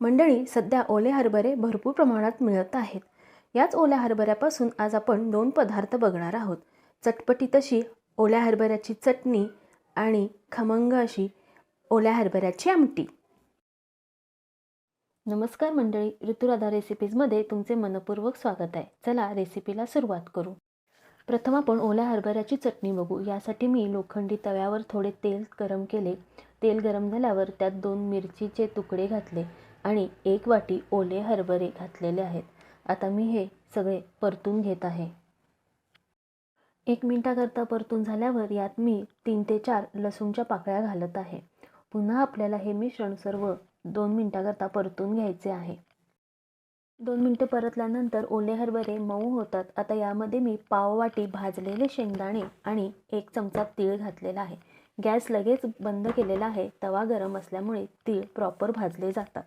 मंडळी सध्या ओले हरभरे भरपूर प्रमाणात मिळत आहेत. याच ओल्या हरभऱ्यापासून आज आपण दोन पदार्थ बघणार आहोत. चटपटी तशी ओल्या हरभऱ्याची चटणी आणि खमंग अशी ओल्या हरभऱ्याची आमटी. नमस्कार मंडळी ऋतुराधा रेसिपीजमध्ये तुमचे मनपूर्वक स्वागत आहे. चला रेसिपीला सुरुवात करू. प्रथम आपण ओल्या हरभऱ्याची चटणी बघू. यासाठी मी लोखंडी तव्यावर थोडे तेल गरम केले. तेल गरम झाल्यावर त्यात दोन मिरचीचे तुकडे घातले. आणि एक वाटी ओले हरभरे घातलेले आहेत. आता मी हे सगळे परतून घेत आहे. एक मिनटाकरता परतून झाल्यावर यात मी तीन ते चार लसूणच्या पाकळ्या घालत आहे. पुन्हा आपल्याला हे मिश्रण सर्व दोन मिनटाकरता परतून घ्यायचे आहे. दोन मिनटं परतल्यानंतर ओले हरभरे मऊ होतात. आता यामध्ये मी पाव वाटी भाजलेले शेंगदाणे आणि एक चमचा तीळ घातलेला आहे. गॅस लगेच बंद केलेला आहे. तवा गरम असल्यामुळे तीळ प्रॉपर भाजले जातात.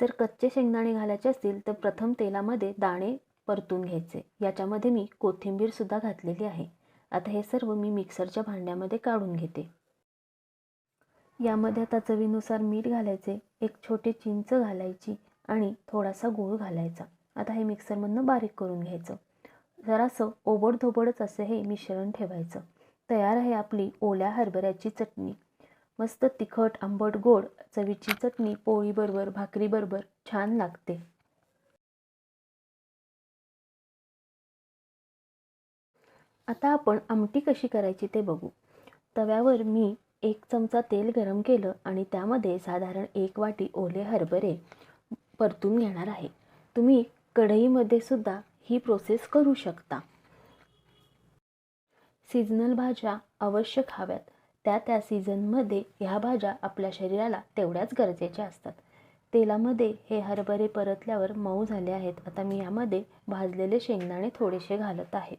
जर कच्चे शेंगदाणे घालायचे असतील तर प्रथम तेलामध्ये दाणे परतून घ्यायचे. याच्यामध्ये मी कोथिंबीरसुद्धा घातलेली आहे. आता हे सर्व मी मिक्सरच्या भांड्यामध्ये काढून घेते. यामध्ये आता चवीनुसार मीठ घालायचे एक छोटी चिंच घालायची आणि थोडासा गूळ घालायचा. आता हे मिक्सरमधनं बारीक करून घ्यायचं. जरासं ओबडधोबडच असं हे मिश्रण ठेवायचं. तयार आहे आपली ओल्या हरभऱ्याची चटणी. मस्त तिखट आंबट गोड चवीची चटणी पोळीबरोबर भाकरीबरोबर छान लागते. आता आपण आमटी कशी करायची ते बघू. तव्यावर मी एक चमचा तेल गरम केलं आणि त्यामध्ये साधारण एक वाटी ओले हरभरे परतून घेणार आहे. तुम्ही कढईमध्ये सुद्धा ही प्रोसेस करू शकता. सीझनल भाज्या अवश्य खाव्यात. त्या त्या सीझनमध्ये ह्या भाज्या आपल्या शरीराला तेवढ्याच गरजेच्या असतात. तेलामध्ये हे हरभरे परतल्यावर मऊ झाले आहेत. आता मी यामध्ये भाजलेले शेंगदाणे थोडेसे घालत आहे.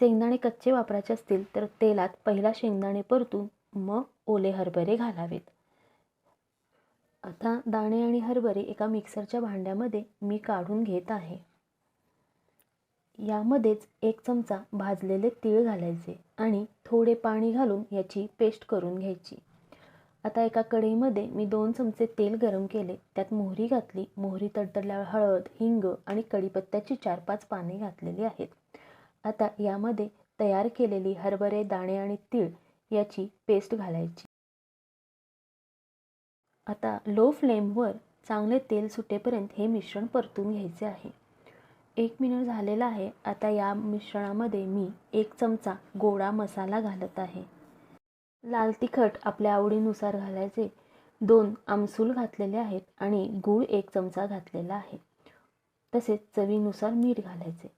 शेंगदाणे कच्चे वापरायचे असतील तर तेलात पहिला शेंगदाणे परतून मग ओले हरभरे घालावेत. आता दाणे आणि हरभरे एका मिक्सरच्या भांड्यामध्ये मी काढून घेत आहे. यामध्येच एक चमचा भाजलेले तीळ घालायचे आणि थोडे पाणी घालून याची पेस्ट करून घ्यायची. आता एका कढईमध्ये मी दोन चमचे तेल गरम केले. त्यात मोहरी घातली. मोहरी तडतडल्यावर हळद हिंग आणि कढीपत्त्याची चार पाच पाने घातलेली आहेत. आता यामध्ये तयार केलेली हरभरे दाणे आणि तीळ याची पेस्ट घालायची. आता लो फ्लेमवर चांगले तेल सुटेपर्यंत हे मिश्रण परतून घ्यायचे आहे. एक मिनिट झालेला आहे. आता या मिश्रणामध्ये मी एक चमचा गोडा मसाला घालत आहे. लाल तिखट आपल्या आवडीनुसार घालायचे. दोन आमसूल घातलेले आहेत आणि गूळ एक चमचा घातलेला आहे. तसेच चवीनुसार मीठ घालायचे.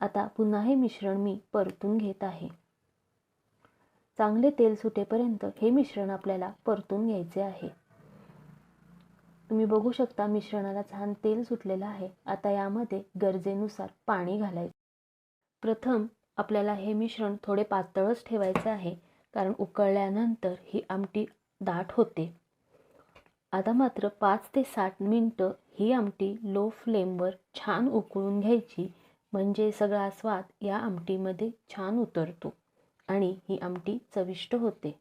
आता पुन्हा हे मिश्रण मी परतून घेत आहे. चांगले तेल सुटेपर्यंत हे मिश्रण आपल्याला परतून घ्यायचे आहे. तुम्ही बघू शकता मिश्रणाला छान तेल सुटलेलं आहे. आता यामध्ये गरजेनुसार पाणी घालायचं. प्रथम आपल्याला हे मिश्रण थोडे पातळच ठेवायचे आहे कारण उकळल्यानंतर ही आमटी दाट होते. आता मात्र पाच ते साठ मिनटं ही आमटी लो फ्लेमवर छान उकळून घ्यायची म्हणजे सगळा स्वाद या आमटीमध्ये छान उतरतो आणि ही आमटी चविष्ट होते.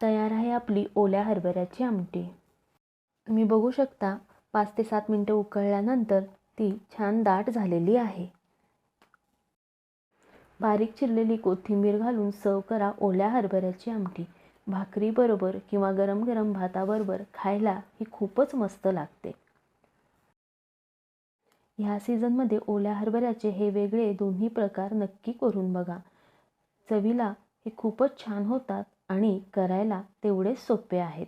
तयार आहे आपली ओल्या हरभऱ्याची आमटी. तुम्ही बघू शकता पाच ते सात मिनटं उकळल्यानंतर ती छान दाट झालेली आहे. बारीक चिरलेली कोथिंबीर घालून सर्व करा ओल्या हरभऱ्याची आमटी. भाकरीबरोबर किंवा गरम गरम भाताबरोबर खायला ही खूपच मस्त लागते. ह्या सीझनमध्ये ओल्या हरभऱ्याचे हे वेगळे दोन्ही प्रकार नक्की करून बघा. चवीला हे खूपच छान होतात. आणि करायला तेवढे सोपे आहेत.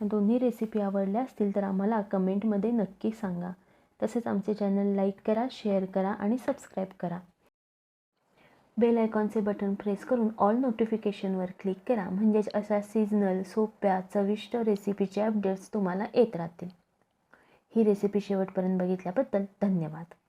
दोन्ही रेसिपी आवडल्या असतील तर आम्हाला कमेंटमध्ये नक्की सांगा. तसेच आमचे चॅनल लाईक करा शेअर करा आणि सबस्क्राईब करा. बेल आयकॉनचे बटन प्रेस करून ऑल नोटिफिकेशनवर क्लिक करा. म्हणजेच अशा सीजनल सोप्या चविष्ट रेसिपीचे अपडेट्स तुम्हाला येत राहतील. ही रेसिपी शेवटपर्यंत बघितल्याबद्दल धन्यवाद.